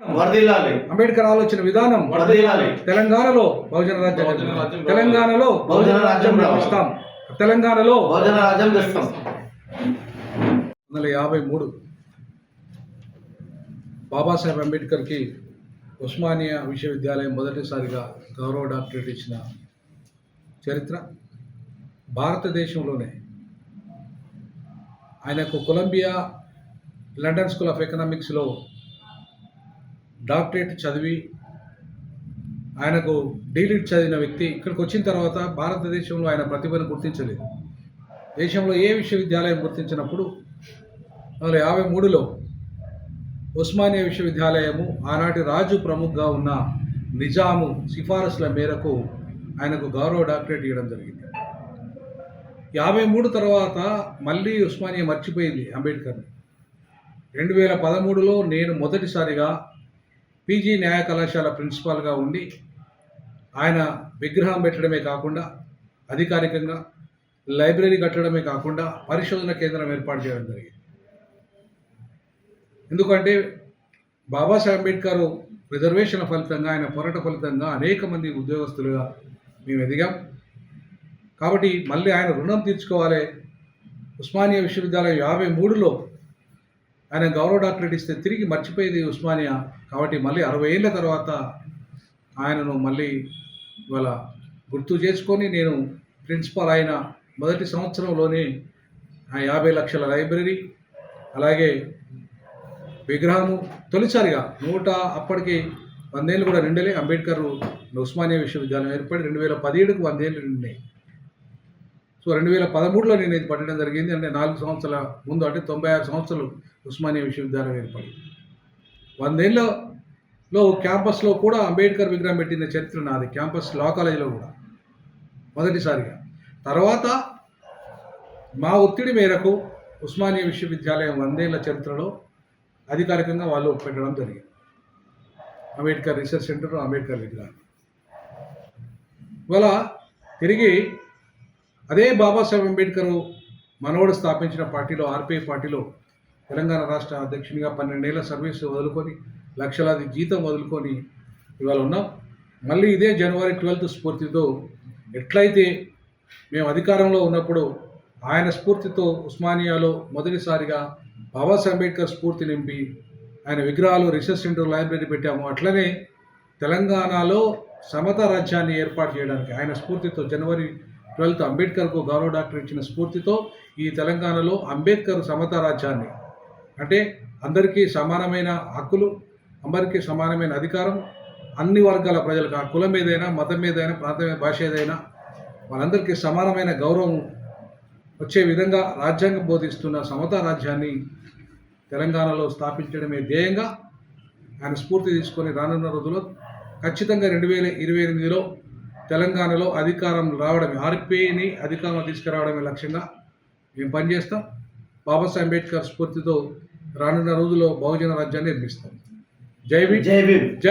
వర్ధిల్లాలి. అంబేద్కర్ ఆలోచన విధానం వర్ధిల్లాలి. తెలంగాణలో బహుజన రాజ్యం బహుజన తెలంగాణలో బహుజన రాజ్యం. ఇస్తాం తెలంగాణలో భోజన రాజ్యం తెస్తాం. వందల యాభై మూడు బాబాసాహెబ్ అంబేద్కర్కి ఉస్మానియా విశ్వవిద్యాలయం మొదటిసారిగా గౌరవ డాక్టరేట్ ఇచ్చిన చరిత్ర. భారతదేశంలోనే ఆయనకు కొలంబియా లండన్ స్కూల్ ఆఫ్ ఎకనామిక్స్లో డాక్టరేట్ చదివి ఆయనకు డీలిట్ చదివిన వ్యక్తి ఇక్కడికి వచ్చిన తర్వాత భారతదేశంలో ఆయన ప్రతిభను గుర్తించలేదు. దేశంలో ఏ విశ్వవిద్యాలయం గుర్తించినప్పుడు వందల యాభై మూడులో ఉస్మానియా విశ్వవిద్యాలయము ఆనాటి రాజు ప్రముఖగా ఉన్న నిజాము సిఫారసుల మేరకు ఆయనకు గౌరవ డాక్టరేట్ ఇవ్వడం జరిగింది. యాభై మూడు తర్వాత మళ్ళీ ఉస్మానియా మర్చిపోయింది అంబేద్కర్ని. రెండు వేల పదమూడులో నేను మొదటిసారిగా పీజీ న్యాయ కళాశాల ప్రిన్సిపాల్గా ఉండి ఆయన విగ్రహం పెట్టడమే కాకుండా అధికారికంగా లైబ్రరీ కట్టడమే కాకుండా పరిశోధన కేంద్రం ఏర్పాటు చేయడం జరిగింది. ఎందుకంటే బాబాసాహెబ్ అంబేద్కర్ రిజర్వేషన్ల ఫలితంగా ఆయన పోరాట ఫలితంగా అనేక మంది ఉద్యోగస్తులుగా మేము ఎదిగాం. కాబట్టి మళ్ళీ ఆయన రుణం తీర్చుకోవాలి. ఉస్మానియా విశ్వవిద్యాలయం యాభై మూడులో ఆయన గౌరవ డాక్టరేట్ ఇస్తే తిరిగి మర్చిపోయింది ఉస్మానియా కాబట్టి మళ్ళీ అరవై ఏళ్ళ తర్వాత ఆయనను మళ్ళీ ఇవాళ గుర్తు చేసుకొని నేను ప్రిన్సిపాల్ అయిన మొదటి సంవత్సరంలోనే ఆ యాభై లక్షల లైబ్రరీ అలాగే విగ్రహము తొలిసారిగా నూట అప్పటికి వందేళ్ళు కూడా నిండలే. అంబేద్కర్ ఉస్మానియా విశ్వవిద్యాలయం ఏర్పడి రెండు వేల పదిహేడుకు వందేళ్ళు నిండినాయి. సో రెండు వేల పదమూడులో నేను ఇది పట్టడం జరిగింది. అంటే నాలుగు సంవత్సరాల ముందు అంటే తొంభై ఆరు సంవత్సరాలు ఉస్మానియా విశ్వవిద్యాలయం ఏర్పడింది. వందేళ్ళలో క్యాంపస్లో కూడా అంబేద్కర్ విగ్రహం పెట్టిన చరిత్ర నాది క్యాంపస్ లా కాలేజీలో కూడా మొదటిసారిగా. తర్వాత మా ఒత్తిడి మేరకు ఉస్మానియా విశ్వవిద్యాలయం వందేళ్ళ చరిత్రలో అధికారికంగా వాళ్ళు పెట్టడం జరిగింది. అంబేద్కర్ రీసెర్చ్ సెంటర్ అంబేద్కర్ విగ్రహం. ఇవాళ తిరిగి అదే బాబాసాహెబ్ అంబేద్కర్ మనవడు స్థాపించిన పార్టీలో ఆర్పీఐ పార్టీలో తెలంగాణ రాష్ట్ర అధ్యక్షునిగా పన్నెండేళ్ళ సర్వీస్ వదులుకొని లక్షలాది జీతం వదులుకొని ఇవాళ ఉన్నాం. మళ్ళీ ఇదే జనవరి ట్వెల్త్ స్ఫూర్తితో ఎట్లయితే మేము అధికారంలో ఉన్నప్పుడు ఆయన స్ఫూర్తితో ఉస్మానియాలో మొదటిసారిగా బాబాసాహెబ్ అంబేద్కర్ స్ఫూర్తి నింపి ఆయన విగ్రహాలు రీసెర్చ్ సెంటర్ లైబ్రరీ పెట్టాము. అట్లనే తెలంగాణలో సమత రాజ్యాన్ని ఏర్పాటు చేయడానికి ఆయన స్ఫూర్తితో జనవరి ట్వెల్త్ అంబేద్కర్కు గౌరవ డాక్టర్ ఇచ్చిన స్ఫూర్తితో ఈ తెలంగాణలో అంబేద్కర్ సమత రాజ్యాన్ని. అంటే అందరికీ సమానమైన హక్కులు అందరికీ సమానమైన అధికారం అన్ని వర్గాల ప్రజలకు ఆ కులం ఏదైనా మతం ఏదైనా ప్రాంతం భాష ఏదైనా వాళ్ళందరికీ సమానమైన గౌరవం వచ్చే విధంగా రాజ్యాంగం బోధిస్తున్న సమతా రాజ్యాన్ని తెలంగాణలో స్థాపించడమే ధ్యేయంగా ఆయన స్ఫూర్తి తీసుకొని రానున్న రోజుల్లో ఖచ్చితంగా రెండు వేల ఇరవై ఎనిమిదిలో తెలంగాణలో అధికారం రావడమే ఆర్పిఐని అధికారంలో తీసుకురావడమే లక్ష్యంగా మేము పనిచేస్తాం. బాబాసాహెబ్ అంబేద్కర్ స్ఫూర్తితో రానున్న రోజుల్లో బహుజన రాజ్యాన్ని నిర్మిస్తాం. జై భీమ్. జై భీమ్. జై